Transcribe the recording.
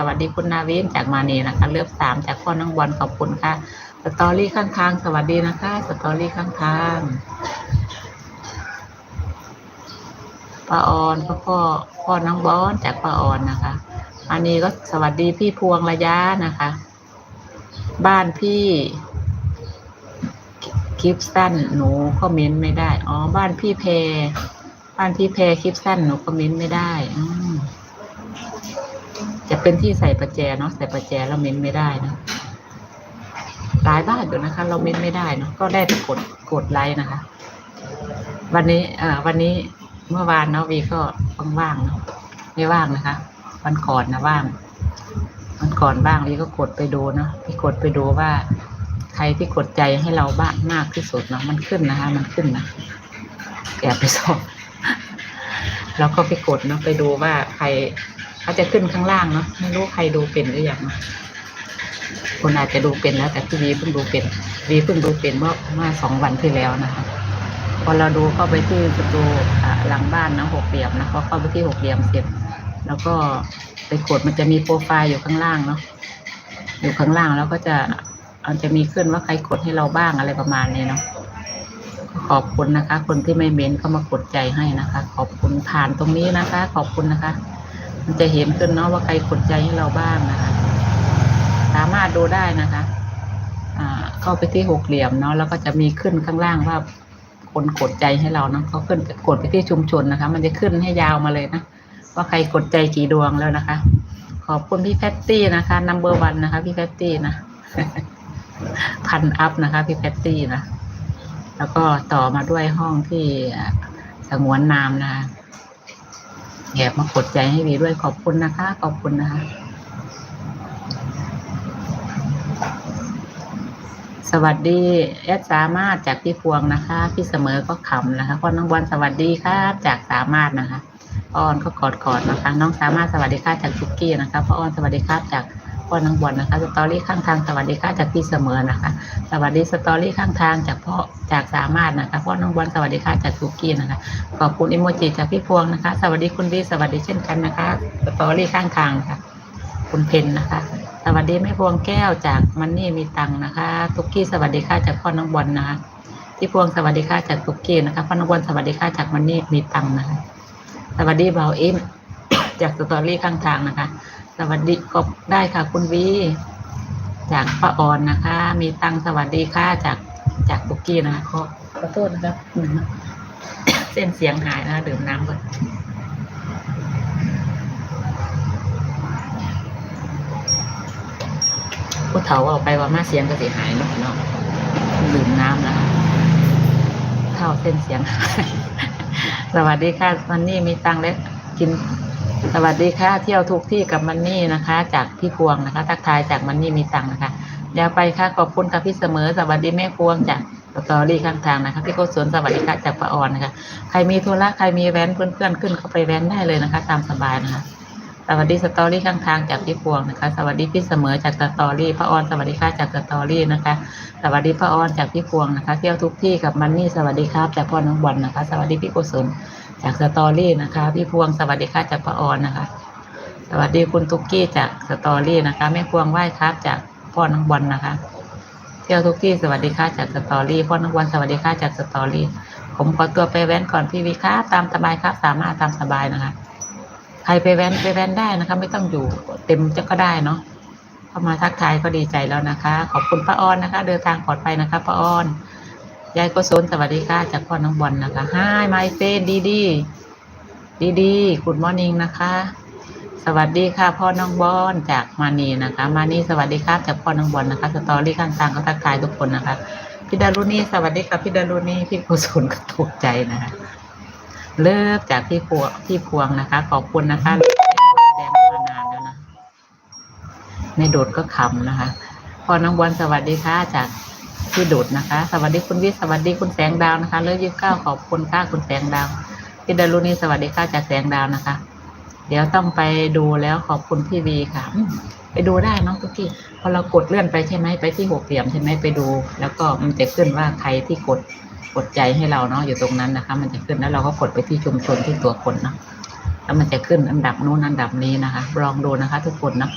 สวัสดีคุณนาวินจากมาเนนะคะ เลือกสามจากพ่อน้องบอลขอบคุณค่ะ สตอรี่ข้างทางสวัสดีนะคะ สตอรี่ข้างทางป้าออนพ่อพ่อพ่อน้องบอลจากป้าออนนะคะ อันนี้ก็สวัสดีพี่พวงระยะนะคะ บ้านพี่คลิปสั้นหนูคอมเมนต์ไม่ได้ อ๋อ บ้านพี่เพ บ้านพี่เพคลิปสั้นหนูคอมเมนต์ไม่ได้อืม จะเป็นที่ใส่ประแจเนาะใส่ประแจแล้วเม้นไม่ได้นะหลายบ้านอยู่นะคะ เราเม้นไม่ได้เนาะก็ได้แต่กดกดไลค์นะคะ วันนี้เอ่อวันนี้เมื่อวานเนาะวีก็ว่างๆเนาะไม่ว่างนะคะ วันก่อนนะว่างวันก่อนบ้างวีก็กดไปดูเนาะพี่กดไปดูว่า ใครที่กดใจให้เราบ้างมากที่สุดเนาะมันขึ้นนะคะ มันขึ้นนะแอบไปสอบแล้วก็ไปกดเนาะไปดูว่าใคร เขาจะขึ้นข้างล่างเนาะไม่รู้ใครดูเป็นหรือยังคนอาจจะดูเป็นแล้ว แต่พี่วีเพิ่งดูเป็นวีเพิ่งดูเป็นเมื่อเมื่อสองวันที่แล้วนะคะพอเราดูเข้าไปที่ประตูหลังบ้านนะหกเหลี่ยมนะพอเข้าไปที่หกเหลี่ยมเสร็จ แล้วก็ไปกดมันจะมีโปรไฟล์อยู่ข้างล่างเนาะอยู่ข้างล่างแล้วก็จะมันจะมีขึ้นว่าใครกดให้เราบ้างอะไรประมาณนี้เนาะขอบคุณนะคะ คนที่ไม่เม้นเข้ามากดใจให้นะคะ ขอบคุณผ่านตรงนี้นะคะ ขอบคุณนะคะ มันจะเห็นขึ้นเนาะว่าใครกดใจให้เราบ้างนะคะ สามารถดูได้นะคะอ่าเข้าไปที่หกเหลี่ยมเนาะแล้วก็จะมีขึ้นข้างล่างว่าคนกดใจให้เราเนาะเขาขึ้นกดไปที่ชุมชนนะคะ มันจะขึ้นให้ยาวมาเลยนะว่าใครกดใจกี่ดวงแล้วนะคะ ขอบคุณพี่แพตตี้นะคะนัมเบอร์วันนะคะพี่แพตตี้นะพันอัพนะคะพี่แพตตี้นะแล้วก็ต่อมาด้วยห้องที่สงวนนามนะคะ แอบมากดใจให้วีด้วยขอบคุณนะคะ ขอบคุณนะคะ สวัสดีแอดสามารถจากพี่พวงนะคะ พี่เสมอก็ขำนะคะพ่อน้องบอลสวัสดีครับจากสามารถนะคะพ่อออนก็กอดกอดนะคะ น้องสามารถสวัสดีค่ะจากทุกกี้นะคะพ่อออนสวัสดีครับจาก พ่อน้องบอลนะคะ สตอรี่ข้างทางสวัสดีค่ะจากพี่เสมอนะคะ สวัสดีสตอรี่ข้างทางจากพ่อจากสามารถนะคะพ่อน้องบอลสวัสดีค่ะจากทุกี้นะคะ ขอบคุณอิโมจิจากพี่พวงนะคะ สวัสดีคุณวีสวัสดีเช่นกันนะคะ สตอรี่ข้างทางค่ะ คุณเพนนะคะ สวัสดีแม่พวงแก้วจากมันนี่มีตังนะคะ ทุกี้สวัสดีค่ะจากพ่อน้องบอลนะคะพี่พวงสวัสดีค่ะจากทุกี้นะคะพ่อน้องบอลสวัสดีค่ะจากมันนี่มีตังนะคะ สวัสดีเบาอ็มจากสตอรี่ข้างทางนะคะ สวัสดีก็ได้ค่ะ คุณวี จากป้าอ่อนนะคะ มีตังสวัสดีค่ะจากจากทุกกี้นะคะขอขอโทษนะครับ เส้นเสียงหายนะคะดื่มน้ำก่อนผู้เฒ่าเอาไปว่ามาเสียงก็เสียหายเนาะเนาะดื่มน้ำนะคะเท่าเส้นเสียงหาย สวัสดีค่ะมันนี่มีตังแล้วกิน สวัสดีค่ะ เที่ยวทุกที่กับมันนี่นะคะ จากพี่พวงนะคะทักทายจากมันนี่มีตังนะคะ เดี๋ยวไปค่ะขอบคุณค่ะพี่เสมอ สวัสดีแม่พวงจากสตอรี่ข้างทางนะคะพี่โกศลสวัสดีค่ะจากป้าออนนะคะใครมีธุระใครมีแว้นเพื่อนๆขึ้นเข้าไปแว้นได้เลยนะคะ ตามสบายนะคะสวัสดีสตอรี่ข้างทางจากพี่พวงนะคะ สวัสดีพี่เสมอจากสตอรี่พระออนสวัสดีค่ะจากสตอรี่นะคะ สวัสดีพระออนจากพี่พวงนะคะ เที่ยวทุกที่กับมันนี่สวัสดีครับจากพ่อน้องบอลนะคะ สวัสดีพี่กุศล จากสตอรี่นะคะ พี่พวงสวัสดีค่ะจากพระออนนะคะ สวัสดีคุณตุ๊กกี้จากสตอรี่นะคะแม่พวงไหว้ครับจากพ่อน้องบอลนะคะ เที่ยวทุกที่สวัสดีค่ะจากสตอรี่พ่อน้องบอลสวัสดีค่ะจากสตอรี่ผมขอตัวไปแว้นก่อนพี่วิครับตามสบายครับสามารถตามสบายนะคะ ใครไปแว้นไปแว้นได้นะคะ ไม่ต้องอยู่เต็มจะก็ได้เนาะเข้ามาทักทายก็ดีใจแล้วนะคะ ขอบคุณป้าออนนะคะ เดินทางปลอดภัยนะคะป้าออน ยายก็โซนสวัสดีค่ะจากพ่อน้องบอลนะคะ Hi my friend ดีดีดีดีคุณมอร์นิ่งนะคะ สวัสดีค่ะ พ่อน้องบอลจากมานีนะคะ มานีสวัสดีครับจากพ่อน้องบอลนะคะ สตอรี่ข้างทางก็ทักทายทุกคนนะคะพี่ดารุณีสวัสดีค่ะพี่ดารุณีพี่กุศลก็ถูกใจนะคะเลิกจากพี่พวงพี่พวงนะคะ ขอบคุณนะคะแสดงมานานแล้วนะในโดดก็ขำนะคะ พ่อน้องบอลสวัสดีค่ะจาก พี่โดดนะคะ สวัสดีคุณวิสวัสดีคุณแสงดาวนะคะเลิกยี่สิบเก้าขอบคุณค่ะคุณแสงดาวพี่ดารุณีสวัสดีค่ะจากแสงดาวนะคะ เดี๋ยวต้องไปดูแล้วขอบคุณพี่วีค่ะ ไปดูได้เน้องทุกที่พอเรากดเลื่อนไปใช่ไหมไปที่หกเหลี่ยมใช่ไหมไปดู แล้วก็มันจะขึ้นว่าใครที่กดกดใจให้เราเนาะอยู่ตรงนั้นนะคะ มันจะขึ้นแล้วเราก็กดไปที่ชุมชนที่ตัวคนเนาะแล้วมันจะขึ้นอันดับนู้นอันดับนี้นะคะ ลองดูนะคะ ทุกคนนะ